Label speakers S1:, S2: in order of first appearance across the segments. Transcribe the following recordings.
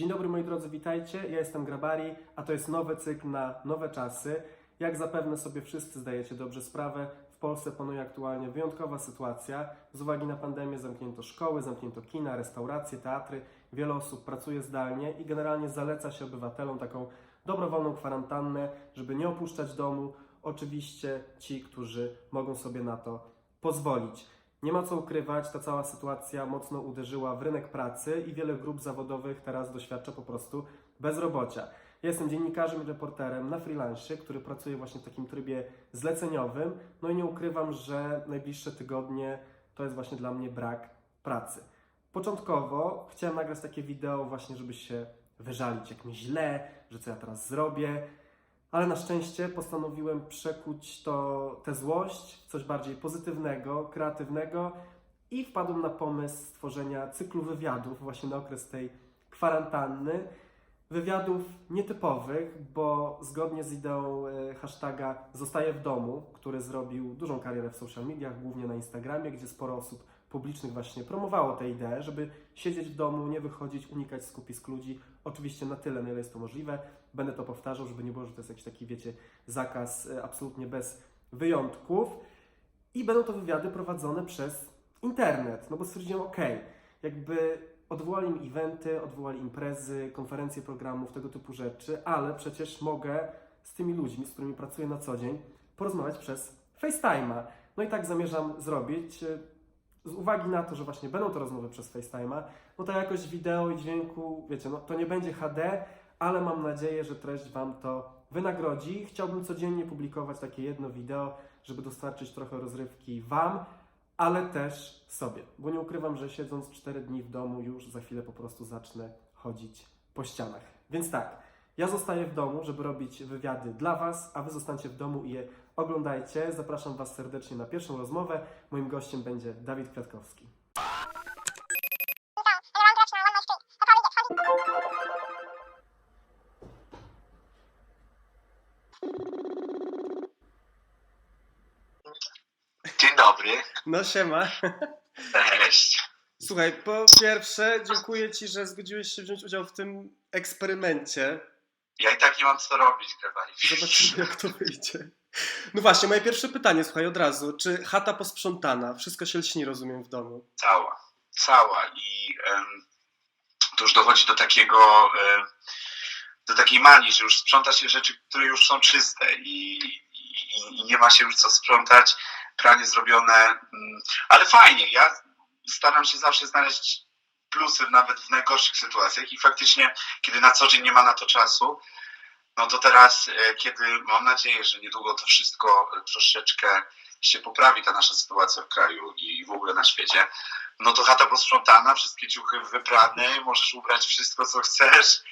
S1: Dzień dobry moi drodzy, witajcie. Ja jestem Grabari, a to jest nowy cykl na nowe czasy. Jak zapewne sobie wszyscy zdajecie dobrze sprawę, w Polsce panuje aktualnie wyjątkowa sytuacja. Z uwagi na pandemię zamknięto szkoły, zamknięto kina, restauracje, teatry. Wiele osób pracuje zdalnie i generalnie zaleca się obywatelom taką dobrowolną kwarantannę, żeby nie opuszczać domu. Oczywiście ci, którzy mogą sobie na to pozwolić. Nie ma co ukrywać, ta cała sytuacja mocno uderzyła w rynek pracy i wiele grup zawodowych teraz doświadcza po prostu bezrobocia. Ja jestem dziennikarzem i reporterem na freelancie, który pracuje właśnie w takim trybie zleceniowym. No i nie ukrywam, że najbliższe tygodnie to jest właśnie dla mnie brak pracy. Początkowo chciałem nagrać takie wideo właśnie, żeby się wyżalić, jak mi źle, że co ja teraz zrobię, ale na szczęście postanowiłem przekuć to, tę złość w coś bardziej pozytywnego, kreatywnego i wpadłem na pomysł stworzenia cyklu wywiadów właśnie na okres tej kwarantanny. Wywiadów nietypowych, bo zgodnie z ideą e, hashtaga Zostaję w domu, który zrobił dużą karierę w social mediach, głównie na Instagramie, gdzie sporo osób publicznych właśnie promowało tę ideę, żeby siedzieć w domu, nie wychodzić, unikać skupisk ludzi. Oczywiście na tyle, na ile jest to możliwe. Będę to powtarzał, żeby nie było, że to jest jakiś taki, wiecie, zakaz e, absolutnie bez wyjątków. I będą to wywiady prowadzone przez internet, no bo stwierdziłem, ok, jakby odwołali mi eventy, odwołali imprezy, konferencje programów, tego typu rzeczy, ale przecież mogę z tymi ludźmi, z którymi pracuję na co dzień, porozmawiać przez FaceTime'a. No i tak zamierzam zrobić. E, Z uwagi na to, że właśnie będą to rozmowy przez FaceTime'a, no to jakość wideo i dźwięku, wiecie, no to nie będzie HD, ale mam nadzieję, że treść Wam to wynagrodzi. Chciałbym codziennie publikować takie jedno wideo, żeby dostarczyć trochę rozrywki Wam, ale też sobie. Bo nie ukrywam, że siedząc 4 dni w domu, już za chwilę po prostu zacznę chodzić po ścianach. Więc tak, ja zostaję w domu, żeby robić wywiady dla Was, a Wy zostańcie w domu i je oglądajcie. Zapraszam Was serdecznie na pierwszą rozmowę. Moim gościem będzie Dawid Kwiatkowski.
S2: Dzień dobry.
S1: No siema.
S2: Cześć.
S1: Słuchaj, po pierwsze dziękuję Ci, że zgodziłeś się wziąć udział w tym eksperymencie.
S2: Ja i tak nie mam co robić, Grabari.
S1: Zobaczymy, jak to wyjdzie. No właśnie, moje pierwsze pytanie, słuchaj, od razu. Czy chata posprzątana? Wszystko się lśni, rozumiem, w domu.
S2: Cała. Cała. I em, to już dochodzi do takiego, em, do takiej manii, że już sprząta się rzeczy, które już są czyste i, i, i nie ma się już co sprzątać. Pranie zrobione. mm, Ale fajnie. Ja staram się zawsze znaleźć plusy nawet w najgorszych sytuacjach i faktycznie, kiedy na co dzień nie ma na to czasu, no to teraz, e, kiedy mam nadzieję, że niedługo to wszystko troszeczkę się poprawi, ta nasza sytuacja w kraju i w ogóle na świecie, no to chata posprzątana, wszystkie ciuchy wyprane, możesz ubrać wszystko, co chcesz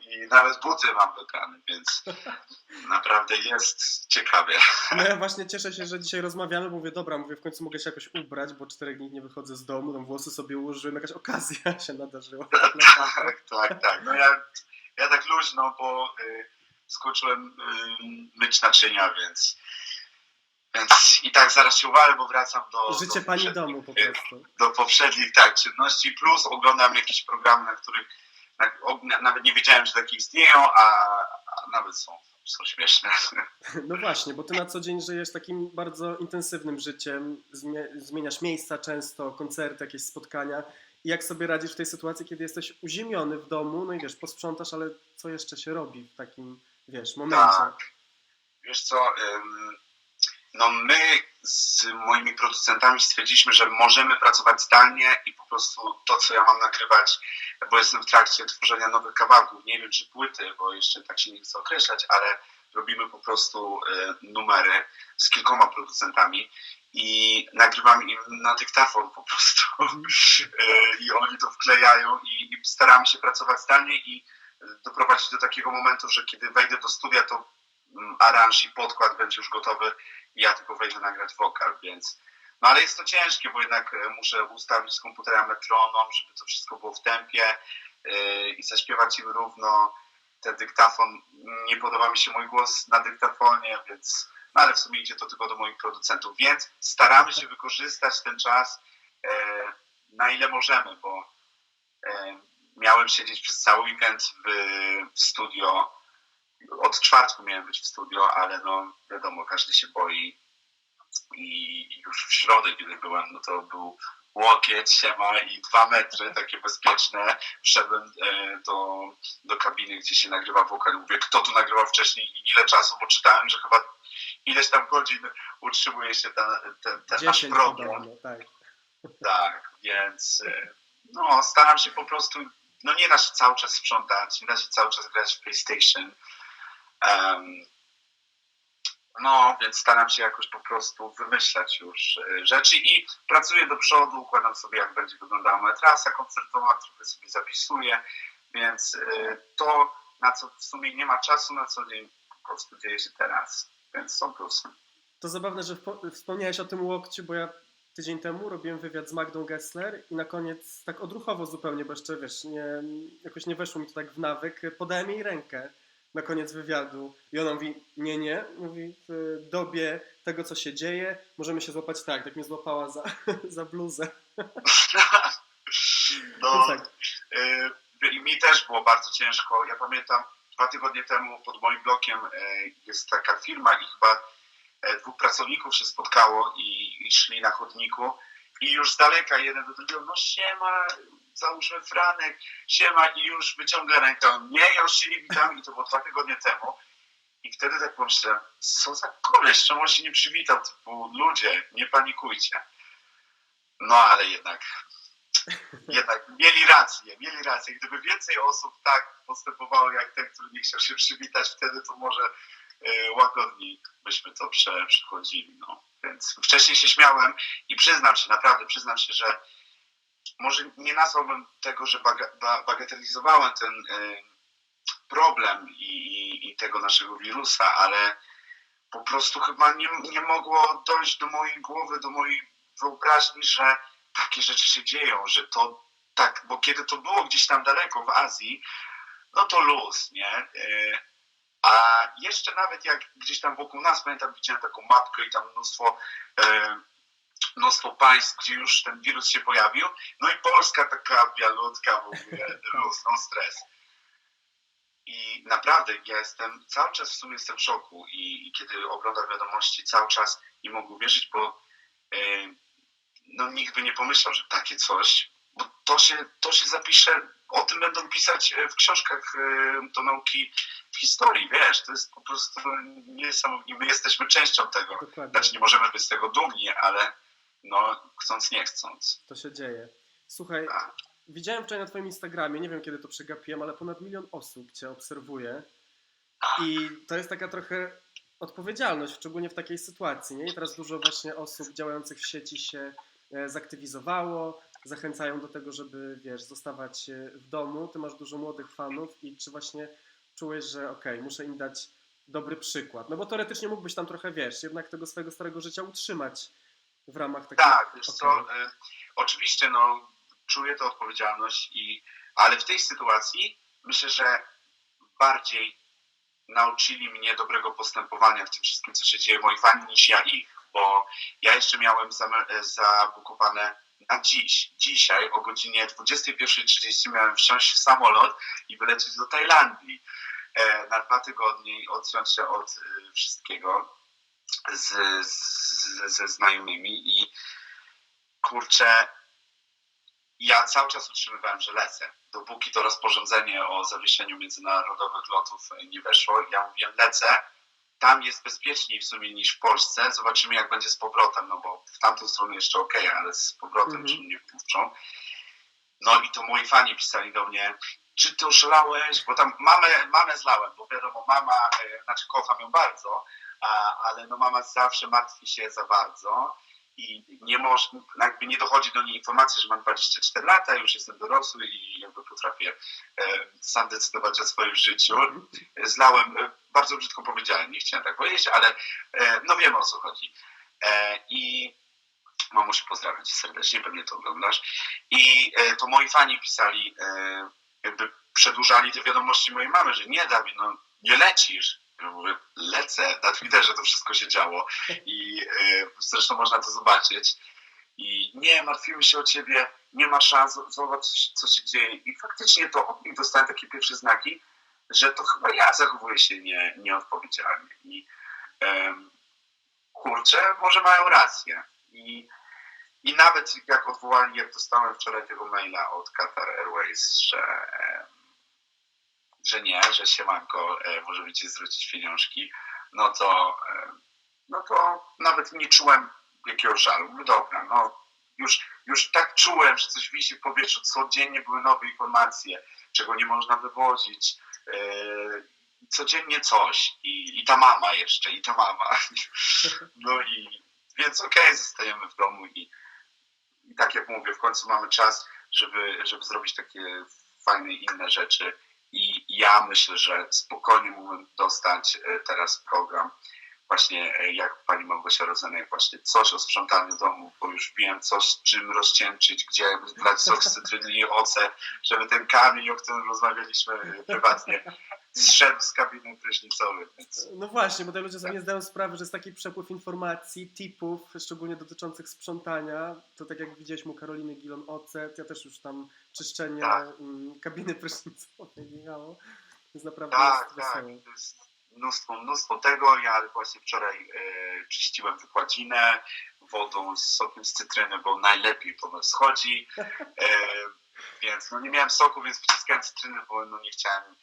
S2: i nawet buty mam wyprane, więc naprawdę jest ciekawie.
S1: No ja właśnie cieszę się, że dzisiaj rozmawiamy, bo mówię, dobra, mówię, w końcu mogę się jakoś ubrać, bo czterech dni nie wychodzę z domu, tam włosy sobie ułożyłem, jakaś okazja się nadarzyła. tak.
S2: Tak, tak. No ja, ja tak luźno, bo y, skończyłem y, myć naczynia, więc, więc i tak zaraz się uwalę, bo wracam do,
S1: Życie
S2: do,
S1: pani domu po prostu.
S2: do poprzednich tak, czynności, plus oglądam jakieś programy, na których nawet nie wiedziałem, że takie istnieją, a, a nawet są, są śmieszne.
S1: No właśnie, bo ty na co dzień żyjesz takim bardzo intensywnym życiem, zmie- zmieniasz miejsca często, koncerty, jakieś spotkania. I jak sobie radzisz w tej sytuacji, kiedy jesteś uziemiony w domu, no i wiesz, posprzątasz, ale co jeszcze się robi w takim, wiesz, momencie?
S2: Tak. Wiesz co, no my z moimi producentami stwierdziliśmy, że możemy pracować zdalnie i po prostu to, co ja mam nagrywać, bo jestem w trakcie tworzenia nowych kawałków, nie wiem czy płyty, bo jeszcze tak się nie chcę określać, ale robimy po prostu y, numery z kilkoma producentami i nagrywam im na dyktafon po prostu. Y, i oni to wklejają i, i się pracować zdalnie i doprowadzić do takiego momentu, że kiedy wejdę do studia, to mm, aranż i podkład będzie już gotowy ja tylko wejdę nagrać wokal, więc no ale jest to ciężkie, bo jednak e, muszę ustawić z komputera metronom, żeby to wszystko było w tempie yy, i zaśpiewać im równo. Ten dyktafon, nie podoba mi się mój głos na dyktafonie, więc no ale w sumie idzie to tylko do moich producentów, więc staramy się wykorzystać ten czas e, na ile możemy, bo miałem siedzieć przez cały weekend w, w studio. Od czwartku miałem być w studio, ale no wiadomo, każdy się boi. I już w środę, kiedy byłem, no to był łokieć, siema i dwa metry, takie bezpieczne. Wszedłem e, do, do kabiny, gdzie się nagrywa wokal i mówię, kto tu nagrywał wcześniej i ile czasu, bo czytałem, że chyba ileś tam godzin utrzymuje się ten, ten, ten nasz
S1: 10
S2: program.
S1: tak.
S2: Tak, więc y, no, staram się po prostu, no nie da się cały czas sprzątać, nie da się cały czas grać w PlayStation. No, więc staram się jakoś po prostu wymyślać już y, rzeczy i pracuję do przodu, układam sobie, jak będzie wyglądała moja trasa koncertowa, trochę sobie zapisuję, więc y, to, na co w sumie nie ma czasu na co dzień, po prostu dzieje się teraz, więc są plusy.
S1: To zabawne, że wspomniałeś o tym łokciu, bo ja tydzień temu robiłem wywiad z Magdą Gessler i na koniec, tak odruchowo zupełnie, bo jeszcze wiesz, nie, jakoś nie weszło mi to tak w nawyk, podałem jej rękę na koniec wywiadu i ona mówi, nie, nie, mówi, w dobie tego, co się dzieje, możemy się złapać tak, tak mnie złapała za, za bluzę.
S2: No,
S1: tak,
S2: Y, I mi też było bardzo ciężko. Ja pamiętam dwa tygodnie temu pod moim blokiem y, jest taka firma i chyba y, dwóch pracowników się spotkało i, i szli na chodniku i już z daleka jeden do drugiego, no siema, załóżmy franek, siema i już wyciąga rękę. Nie, ja już się nie witam i to było dwa tygodnie temu. I wtedy tak pomyślałem, co za koleś, czemu on się nie przywitał? Typu, ludzie, nie panikujcie. No ale jednak jednak mieli rację, mieli rację. Gdyby więcej osób tak postępowało jak ten, który nie chciał się przywitać, wtedy to może e, łagodniej byśmy to prze, przechodzili. No. Więc wcześniej się śmiałem i przyznam się, naprawdę przyznam się, że może nie nazwałbym tego, że baga, ba, bagatelizowałem ten e, problem i, i, i tego naszego wirusa, ale po prostu chyba nie, nie mogło dojść do mojej głowy, do mojej wyobraźni, że takie rzeczy się dzieją, że to tak, bo kiedy to było gdzieś tam daleko w Azji, no to luz, nie? A jeszcze nawet jak gdzieś tam wokół nas, pamiętam, widziałem taką mapkę i tam mnóstwo, yy, mnóstwo państw, gdzie już ten wirus się pojawił, no i Polska taka bialutka w ogóle, no stres. I naprawdę ja jestem, cały czas w sumie jestem w szoku i, i kiedy oglądam wiadomości, cały czas nie mogę uwierzyć, bo yy, no nikt by nie pomyślał, że takie coś, bo to się, to się zapisze, o tym będą pisać e, w książkach e, do nauki w historii, wiesz, to jest po prostu niesamowite, my jesteśmy częścią tego,
S1: dokładnie,
S2: znaczy nie możemy być z tego dumni, ale no chcąc nie chcąc.
S1: to się dzieje. Słuchaj,
S2: Tak.
S1: widziałem wczoraj na twoim Instagramie, nie wiem kiedy to przegapiłem, ale ponad milion osób cię obserwuje i to jest taka trochę odpowiedzialność, szczególnie w takiej sytuacji, nie? I teraz dużo właśnie osób działających w sieci się e, zaktywizowało, zachęcają do tego, żeby, wiesz, zostawać e, w domu. Ty masz dużo młodych fanów i czy właśnie czułeś, że okej, muszę im dać dobry przykład? No bo teoretycznie mógłbyś tam trochę, wiesz, jednak tego swojego starego życia utrzymać w ramach takich...
S2: Tak, wiesz co, y, oczywiście no, czuję tę odpowiedzialność, i, ale w tej sytuacji myślę, że bardziej nauczyli mnie dobrego postępowania w tym wszystkim, co się dzieje moi fani, niż ja ich, bo ja jeszcze miałem zame- zabukowane na dziś, dzisiaj o godzinie 21.30 miałem wsiąść w samolot i wylecieć do Tajlandii e, na dwa tygodnie i odciąć się od e, wszystkiego z, z, ze znajomymi i kurczę, ja cały czas utrzymywałem, że lecę. Dopóki to rozporządzenie o zawieszeniu międzynarodowych lotów nie weszło, ja mówię, lecę. Tam jest bezpieczniej w sumie niż w Polsce. Zobaczymy, jak będzie z powrotem, no bo w tamtą stronę jeszcze okej, ale z powrotem,
S1: Mhm.
S2: czy mnie wpuszczą. No i to moi fani pisali do mnie, czy ty oszalałeś? Bo tam mamę, mamę zlałem, bo wiadomo, mama, e, znaczy kocham ją bardzo, a, ale no mama zawsze martwi się za bardzo i nie może, jakby nie dochodzi do niej informacji, że mam 24 lata, już jestem dorosły i jakby potrafię e, sam decydować o swoim życiu. Zlałem, e, bardzo brzydko powiedziałem, nie chciałem tak powiedzieć, ale e, no wiemy o co chodzi. E, I mamusiu pozdrawiam cię serdecznie, pewnie to oglądasz. I to moi fani pisali, jakby przedłużali te wiadomości mojej mamy, że nie Dawid, no nie lecisz. Ja mówię, lecę, na Twitterze to wszystko się działo i e, zresztą można to zobaczyć. I nie, martwimy się o ciebie, nie ma szans, zobacz co, się- dzieje. I faktycznie to od nich dostałem takie pierwsze znaki, że to chyba ja zachowuję się nie, nieodpowiedzialnie. I em, kurczę, może mają rację. I, I nawet jak odwołali, jak dostałem wczoraj tego maila od Qatar Airways, że, że nie, że siemanko, e, może będziecie zwrócić pieniążki, no to, em, no to nawet nie czułem jakiegoś żalu. No dobra, no już, już tak czułem, że coś wisi w powietrzu, codziennie były nowe informacje, czego nie można wywozić, Yy, codziennie coś I, i ta mama jeszcze, i ta mama. No i więc okej, zostajemy w domu i, i tak jak mówię, w końcu mamy czas, żeby, żeby zrobić takie fajne inne rzeczy. I ja myślę, że spokojnie mógłbym dostać e, teraz program właśnie e, jak pani Małgosia Rozenek, właśnie coś o sprzątaniu domu, bo już wiem coś, czym rozcieńczyć, gdzie brać sok z cytryny i ocet, żeby ten kamień, o którym rozmawialiśmy e, prywatnie, zszedł z kabiny prysznicowej. Więc
S1: No właśnie, bo te ludzie sobie nie zdają sprawy, że jest taki przepływ informacji, tipów, szczególnie dotyczących sprzątania. To tak jak widzieliśmy u Karoliny Gilon ocet, ja też już tam czyszczenie
S2: Tak.
S1: mm, kabiny prysznicowej biegało. Więc naprawdę
S2: tak,
S1: jest
S2: tak, jest mnóstwo, mnóstwo tego. Ja właśnie wczoraj e, czyściłem wykładzinę wodą z sokiem z cytryny, bo najlepiej to nas schodzi. E, więc no nie miałem soku, więc wyciskałem cytryny, bo no nie chciałem.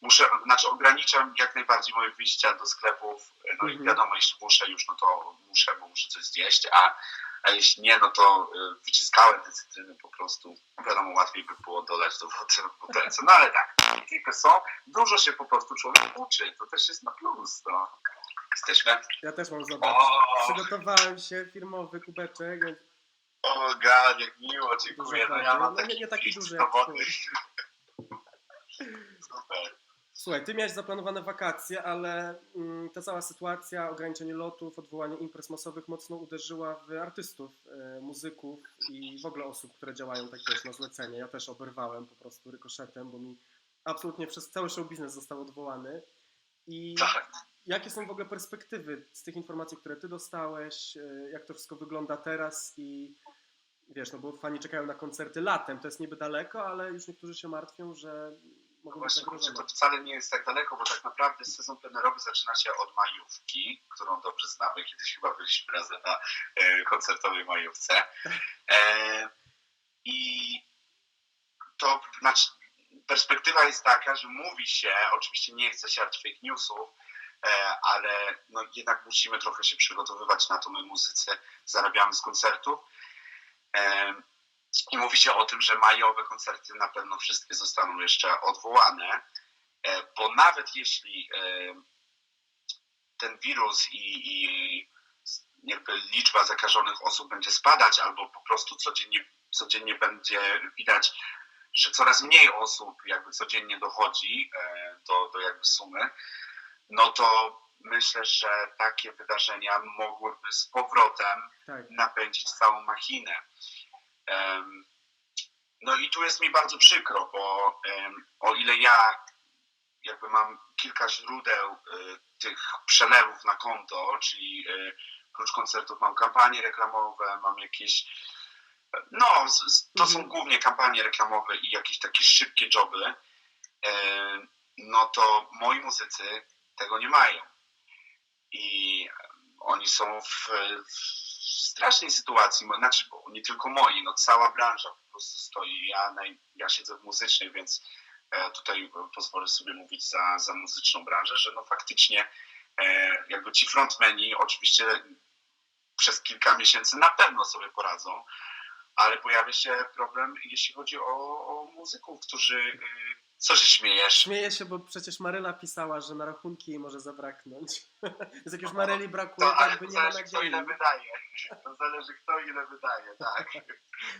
S2: Muszę, znaczy ograniczam jak najbardziej moje wyjścia do sklepów. No i
S1: Mhm.
S2: wiadomo, jeśli muszę już, no to muszę, bo muszę coś zjeść, a, a jeśli nie, no to e, wyciskałem te cytryny po prostu. Wiadomo, łatwiej by było dodać do wody w butelce. No ale tak, klipy są, dużo się po prostu człowiek uczy, to też jest na plus. No. Jesteśmy.
S1: Ja też mam zobacz.
S2: O,
S1: Przygotowałem się, firmowy kubeczek,
S2: o God, jak miło, dziękuję. No ja mam
S1: No nie- nie taki duży.
S2: Super.
S1: Słuchaj, ty miałeś zaplanowane wakacje, ale mm, ta cała sytuacja, ograniczenie lotów, odwołanie imprez masowych mocno uderzyła w artystów, e, muzyków i w ogóle osób, które działają tak wiesz, na zlecenie. Ja też oberwałem po prostu rykoszetem, bo mi absolutnie przez cały show biznes został odwołany. I
S2: Tak.
S1: jakie są w ogóle perspektywy z tych informacji, które ty dostałeś, e, jak to wszystko wygląda teraz i wiesz, no bo fani czekają na koncerty latem, to jest niby daleko, ale już niektórzy się martwią, że być
S2: Właśnie kurczę, to wcale nie jest tak daleko, bo tak naprawdę sezon plenerowy zaczyna się od majówki, którą dobrze znamy. Kiedyś chyba byliśmy razem na e, koncertowej majówce. E, I to znaczy, perspektywa jest taka, że mówi się, oczywiście nie chce siać fake newsów, e, ale no jednak musimy trochę się przygotowywać na to. My muzycy zarabiamy z koncertów. I mówi się o tym, że majowe koncerty na pewno wszystkie zostaną jeszcze odwołane, e, bo nawet jeśli e, ten wirus i, i liczba zakażonych osób będzie spadać, albo po prostu codziennie, codziennie będzie widać, że coraz mniej osób jakby codziennie dochodzi e, do, do jakby sumy, no to myślę, że takie wydarzenia mogłyby z powrotem
S1: Tak.
S2: napędzić całą machinę. No i tu jest mi bardzo przykro, bo o ile ja jakby mam kilka źródeł y, tych przelewów na konto, czyli y, oprócz koncertów mam kampanie reklamowe, mam jakieś no, to są
S1: Mhm.
S2: głównie kampanie reklamowe i jakieś takie szybkie joby, em, no to moi muzycy tego nie mają. I oni są w, w strasznej sytuacji, bo- znaczy bo nie tylko moi, no cała branża po prostu stoi. Ja, ja siedzę w muzycznej, więc e, tutaj e, pozwolę sobie mówić za, za muzyczną branżę, że no faktycznie e, jakby ci frontmeni oczywiście przez kilka miesięcy na pewno sobie poradzą, ale pojawia się problem, jeśli chodzi o, o muzyków, którzy... Co się śmiejesz?
S1: Śmieję się, bo przecież Maryla pisała, że na rachunki jej może zabraknąć. Więc jak już Maryli brakuje,
S2: To,
S1: to jakby nie ma
S2: zależy kto
S1: nadziei.
S2: ile wydaje. To zależy kto ile wydaje, tak.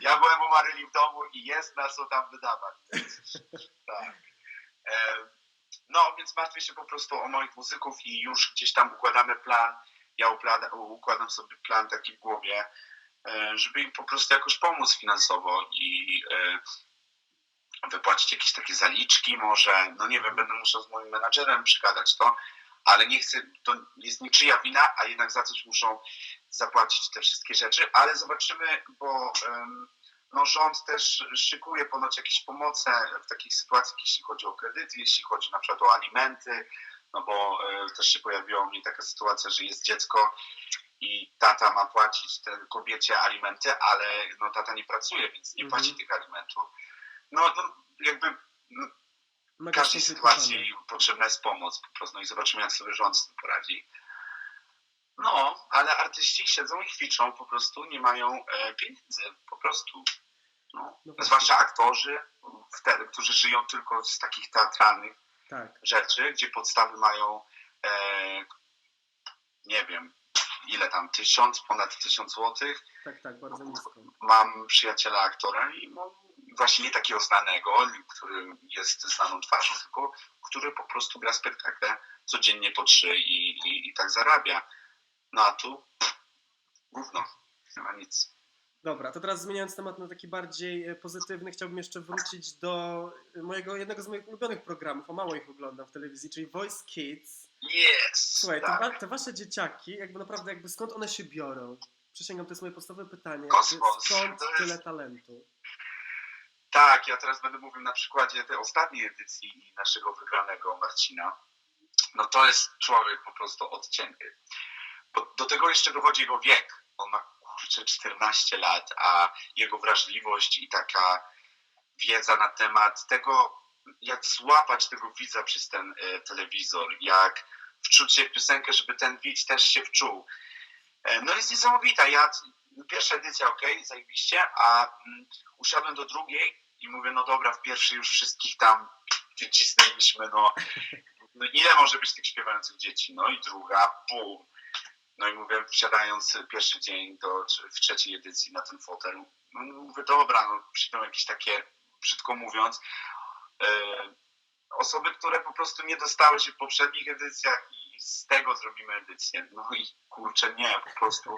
S2: Ja byłem u Maryli w domu i jest na co tam wydawać. Tak. No, więc martwię się po prostu o moich muzyków i już gdzieś tam układamy plan. Ja układa, układam sobie plan taki w głowie, e, żeby im po prostu jakoś pomóc finansowo i e, wypłacić jakieś takie zaliczki może. No nie wiem, będę musiał z moim menadżerem przygadać to, ale nie chcę, to jest niczyja wina, a jednak za coś muszą zapłacić te wszystkie rzeczy, ale zobaczymy, bo no, rząd też szykuje ponoć jakieś pomoce w takich sytuacjach, jeśli chodzi o kredyty, jeśli chodzi na przykład o alimenty, no bo e, też się pojawiła u mnie taka sytuacja, że jest dziecko i tata ma płacić kobiecie alimenty, ale no, tata nie pracuje, więc nie płaci tych alimentów. No, no jakby no, w każdej sytuacji potrzebna jest pomoc po prostu no i zobaczymy, jak sobie rząd z tym poradzi. No, ale artyści siedzą i kwiczą po prostu, nie mają e, pieniędzy, po prostu. No.
S1: No.
S2: Zwłaszcza aktorzy, wtedy, którzy żyją tylko z takich teatralnych
S1: Tak.
S2: rzeczy, gdzie podstawy mają, e, nie wiem, ile tam, tysiąc, ponad tysiąc złotych.
S1: Tak, tak, bardzo nisko.
S2: Mam przyjaciela aktora i no, właśnie nie takiego znanego, który jest znaną twarzą, tylko który po prostu gra spektakle codziennie po trzy i, i, i tak zarabia. No a tu gówno, nie ma nic.
S1: Dobra, to teraz zmieniając temat na taki bardziej e, pozytywny, chciałbym jeszcze wrócić do e, mojego, jednego z moich ulubionych programów, a mało ich oglądam w telewizji, czyli Voice Kids.
S2: Yes!
S1: Słuchaj, te,
S2: tak.
S1: wa- te wasze dzieciaki, jakby naprawdę, jakby skąd one się biorą? Przysięgam, to jest moje podstawowe pytanie.
S2: Kosmos.
S1: skąd tyle talentu?
S2: Tak, ja teraz będę mówił na przykładzie tej ostatniej edycji naszego wygranego Marcina. No to jest człowiek po prostu odcięty. Bo do tego jeszcze dochodzi jego wiek. On ma kurczę 14 lat, a jego wrażliwość i taka wiedza na temat tego, jak złapać tego widza przez ten e, telewizor, jak wczuć się w piosenkę, żeby ten widz też się wczuł. E, no jest niesamowita. Ja, pierwsza edycja, ok, zajebiście, a mm, usiadłem do drugiej i mówię, no dobra, w pierwszej już wszystkich tam wycisnęliśmy, no, no ile może być tych śpiewających dzieci? No i druga, bum. No i mówię, wsiadając pierwszy dzień do, w trzeciej edycji na ten fotel, no mówię, dobra, no przyjdą jakieś takie, brzydko mówiąc, e, osoby, które po prostu nie dostały się w poprzednich edycjach i z tego zrobimy edycję. No i kurczę, nie, po prostu.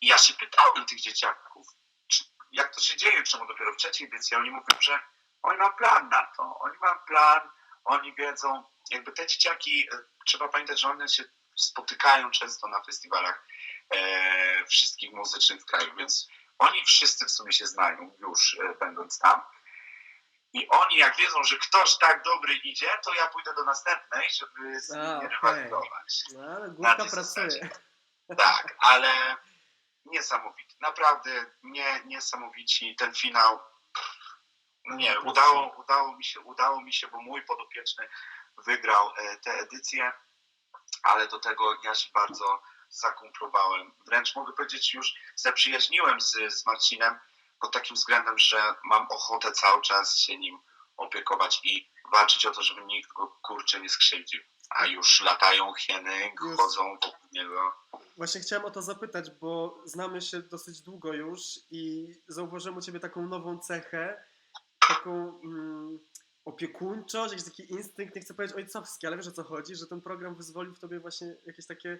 S2: I ja się pytałem tych dzieciaków, czy, jak to się dzieje, czemu dopiero w trzeciej edycji, oni mówią, że oni mają plan na to, oni mają plan, oni wiedzą, jakby te dzieciaki, e, trzeba pamiętać, że one się spotykają często na festiwalach e, wszystkich muzycznych w kraju, więc oni wszyscy w sumie się znają już e, będąc tam. I oni jak wiedzą, że ktoś tak dobry idzie, to ja pójdę do następnej, żeby z
S1: A,
S2: nimi
S1: okej.
S2: rywalizować.
S1: No, ale główka pracuje.
S2: Tak, ale niesamowity. Naprawdę nie, niesamowici. Ten finał. Nie,
S1: No,
S2: udało, udało mi się, udało mi się, bo mój podopieczny wygrał e, tę edycję, ale do tego ja się bardzo zakumplowałem. Wręcz mogę powiedzieć, już zaprzyjaźniłem z, z Marcinem pod takim względem, że mam ochotę cały czas się nim opiekować i walczyć o to, żeby nikt go kurczę nie skrzywdził. A już latają hieny,
S1: Już.
S2: chodzą wokół niego.
S1: Właśnie chciałem o to zapytać, bo znamy się dosyć długo już i zauważyłem u ciebie taką nową cechę, taką mm, opiekuńczość, jakiś taki instynkt, nie chcę powiedzieć ojcowski, ale wiesz o co chodzi, że ten program wyzwolił w tobie właśnie jakieś takie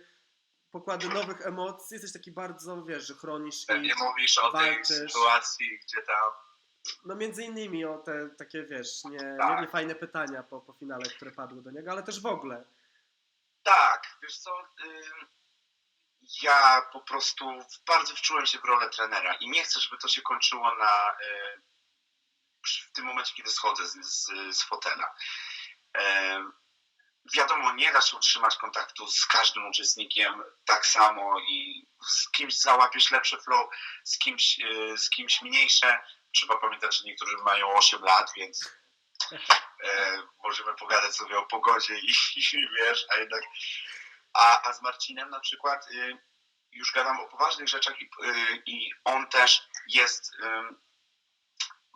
S1: pokłady nowych emocji, jesteś taki bardzo, wiesz, że chronisz i
S2: Pewnie mówisz o tej
S1: walczysz.
S2: sytuacji, gdzie tam
S1: no między innymi o te takie, wiesz, nie,
S2: Tak.
S1: nie fajne pytania po, po finale, które padły do niego, ale też w ogóle.
S2: Tak, wiesz co, ja po prostu bardzo wczułem się w rolę trenera i nie chcę, żeby to się kończyło na y, w tym momencie, kiedy schodzę z, z, z fotela. Wiadomo, nie da się utrzymać kontaktu z każdym uczestnikiem tak samo i z kimś załapiesz lepsze flow, z kimś, y, z kimś mniejsze. Trzeba pamiętać, że niektórzy mają 8 lat, więc e, możemy pogadać sobie o pogodzie i, i wiesz, a jednak a, a z Marcinem na przykład y, już gadam o poważnych rzeczach i, y, i on też jest y,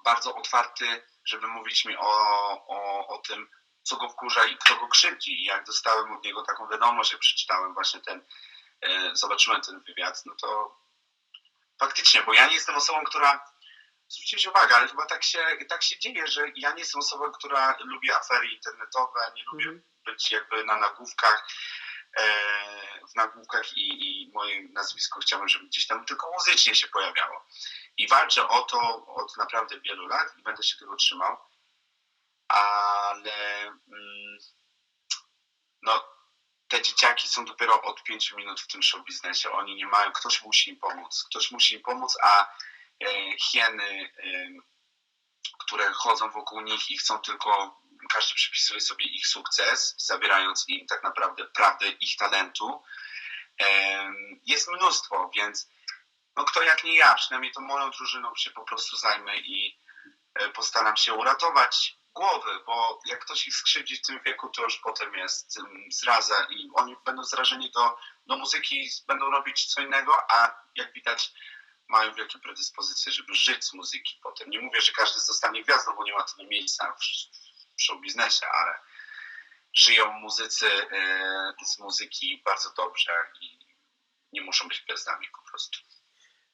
S2: bardzo otwarty, żeby mówić mi o, o, o tym, co go wkurza i kto go krzywdzi. I jak dostałem od niego taką wiadomość, jak przeczytałem właśnie ten, y, zobaczyłem ten wywiad, no to faktycznie, bo ja nie jestem osobą, która zwróćcie uwagę, ale chyba tak się, tak się dzieje, że ja nie jestem osobą, która lubi afery internetowe, nie lubię
S1: Mhm.
S2: być jakby na nagłówkach, e, w nagłówkach i, i moje nazwisko chciałem, żeby gdzieś tam tylko muzycznie się pojawiało. I walczę o to od naprawdę wielu lat i będę się tego trzymał, ale mm, no, te dzieciaki są dopiero od pięciu minut w tym show biznesie. Oni nie mają, ktoś musi im pomóc, ktoś musi im pomóc, a hieny, e, które chodzą wokół nich i chcą tylko, każdy przypisuje sobie ich sukces, zabierając im tak naprawdę prawdę ich talentu. Jest mnóstwo, więc no kto jak nie ja, przynajmniej to moją drużyną się po prostu zajmę i e, postaram się uratować głowy, bo jak ktoś ich skrzywdzi w tym wieku, to już potem jest zraza i oni będą zrażeni do, do muzyki, będą robić co innego, a jak widać mają wielkie predyspozycje, żeby żyć z muzyki potem. Nie mówię, że każdy zostanie gwiazdą, bo nie ma tyle miejsca w, w show biznesie, ale żyją muzycy e, z muzyki bardzo dobrze i nie muszą być gwiazdami po prostu.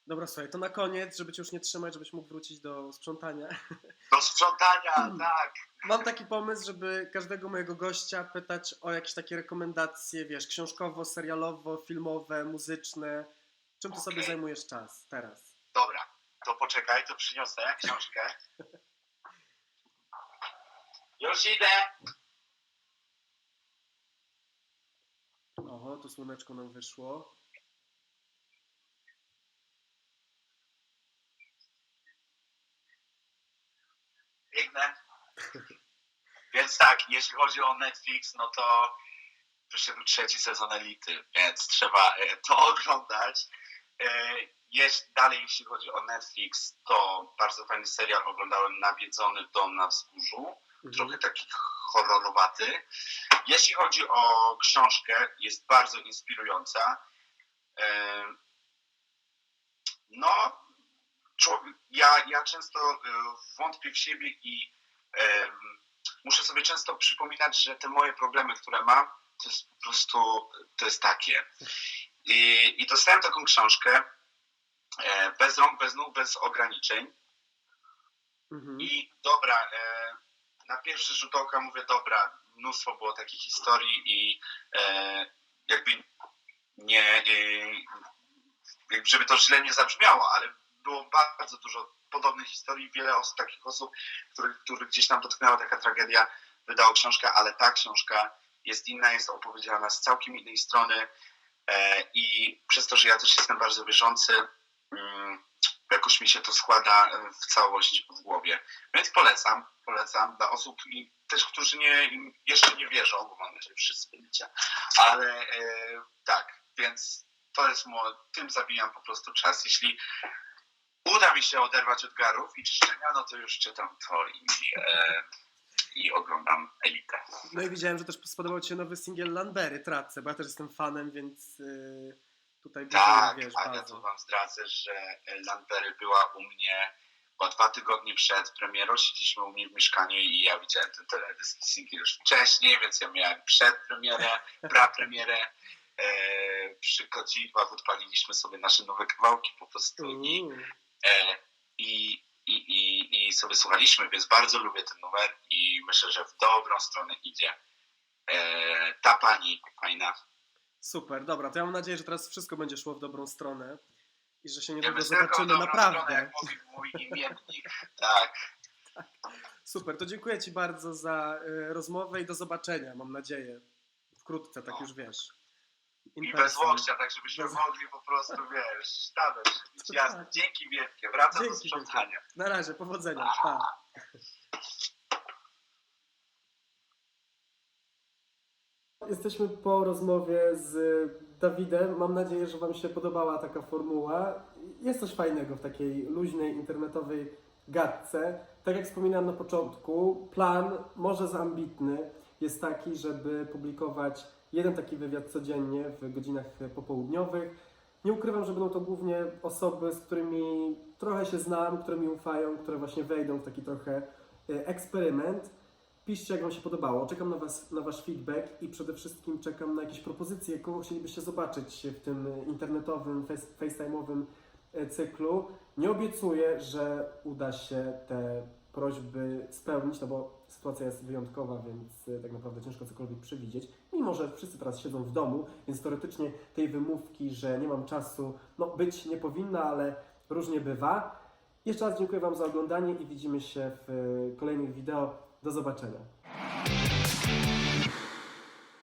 S1: Dobra, słuchaj, to na koniec, żeby cię już nie trzymać, żebyś mógł wrócić do sprzątania.
S2: Do sprzątania, tak.
S1: Mam taki pomysł, żeby każdego mojego gościa pytać o jakieś takie rekomendacje, wiesz, książkowo, serialowo, filmowe, muzyczne. Czym ty sobie
S2: Okej.
S1: zajmujesz czas teraz?
S2: Dobra, to poczekaj, to przyniosę książkę. Już idę.
S1: Oho, tu słoneczko nam wyszło.
S2: Biegnę. Więc tak, jeśli chodzi o Netflix, no to wyszedł trzeci sezon Elity, więc trzeba e, to oglądać. E, Jest, dalej, jeśli chodzi o Netflix, to bardzo fajny serial oglądałem Nawiedzony dom na wzgórzu.
S1: Mhm.
S2: trochę taki horrorowaty. Jeśli chodzi o książkę, jest bardzo inspirująca. Em, No, człowiek, ja, ja często e, wątpię w siebie i muszę sobie często przypominać, że te moje problemy, które mam, to jest po prostu, to jest takie. I, i dostałem taką książkę, e, bez rąk, bez nóg, bez ograniczeń.
S1: Mhm.
S2: I dobra, e, na pierwszy rzut oka mówię, dobra, mnóstwo było takich historii i e, jakby nie, e, jakby żeby to źle nie zabrzmiało, ale było bardzo dużo podobnych historii, wiele osób, takich osób, których, których gdzieś tam dotknęła taka tragedia, wydało książkę, ale ta książka jest inna, jest opowiedziana z całkiem innej strony i przez to, że ja też jestem bardzo wierzący, mm, jakoś mi się to składa e, w całość w głowie. Więc polecam, polecam dla osób i też, którzy nie, jeszcze nie wierzą, bo mam nadzieję, że wszyscy będziecie, ale e, tak, więc to jest mo, tym zabijam po prostu czas. Jeśli uda mi się oderwać od garów i czyszczenia, no to już czytam to i, e, i oglądam Elitę.
S1: No i widziałem, że też spodobał ci się nowy singiel Lanbery, Tratce, bo ja też jestem fanem, więc yy, tutaj
S2: Tak,
S1: wiesz,
S2: a ja tu wam zdradzę, że Landberry była u mnie o dwa tygodnie przed premierą, siedzieliśmy u mnie w mieszkaniu i ja widziałem ten teledysk singiel już wcześniej, więc ja miałem przedpremierę, prapremierę. E, przy kadzidłach odpaliliśmy sobie nasze nowe kawałki po prostu i, e, i, i, sobie słuchaliśmy, więc bardzo lubię ten numer i myślę, że w dobrą stronę idzie. E, ta pani fajna.
S1: Super, dobra, to ja mam nadzieję, że teraz wszystko będzie szło w dobrą stronę i że się niedługo
S2: w
S1: zobaczymy
S2: dobrą stronę,
S1: naprawdę.
S2: jak mówił mój imiennik. Tak.
S1: Super, to dziękuję Ci bardzo za y, rozmowę i do zobaczenia, mam nadzieję. Wkrótce, tak
S2: No.
S1: już wiesz.
S2: I bez łokcia, tak żebyśmy
S1: Bez-
S2: mogli po prostu, wiesz, stawać.
S1: Tak.
S2: Jasne. Dzięki wielkie. Wracam do
S1: Dzięki
S2: sprzątania.
S1: Na razie, powodzenia. Pa. Jesteśmy po rozmowie z Dawidem. Mam nadzieję, że Wam się podobała taka formuła. Jest coś fajnego w takiej luźnej, internetowej gadce. Tak jak wspominałem na początku, plan, może za ambitny, jest taki, żeby publikować jeden taki wywiad codziennie w godzinach popołudniowych. Nie ukrywam, że będą to głównie osoby, z którymi trochę się znam, które mi ufają, które właśnie wejdą w taki trochę e, eksperyment. Piszcie, jak Wam się podobało. Czekam na, was, na Wasz feedback i przede wszystkim czekam na jakieś propozycje, kogo chcielibyście zobaczyć w tym internetowym, face, FaceTime'owym e, cyklu. Nie obiecuję, że uda się te prośby spełnić, no bo sytuacja jest wyjątkowa, więc e, tak naprawdę ciężko cokolwiek przewidzieć. Mimo, że wszyscy teraz siedzą w domu, więc teoretycznie tej wymówki, że nie mam czasu, no być nie powinna, ale różnie bywa. Jeszcze raz dziękuję Wam za oglądanie i widzimy się w e, kolejnych wideo. Do zobaczenia.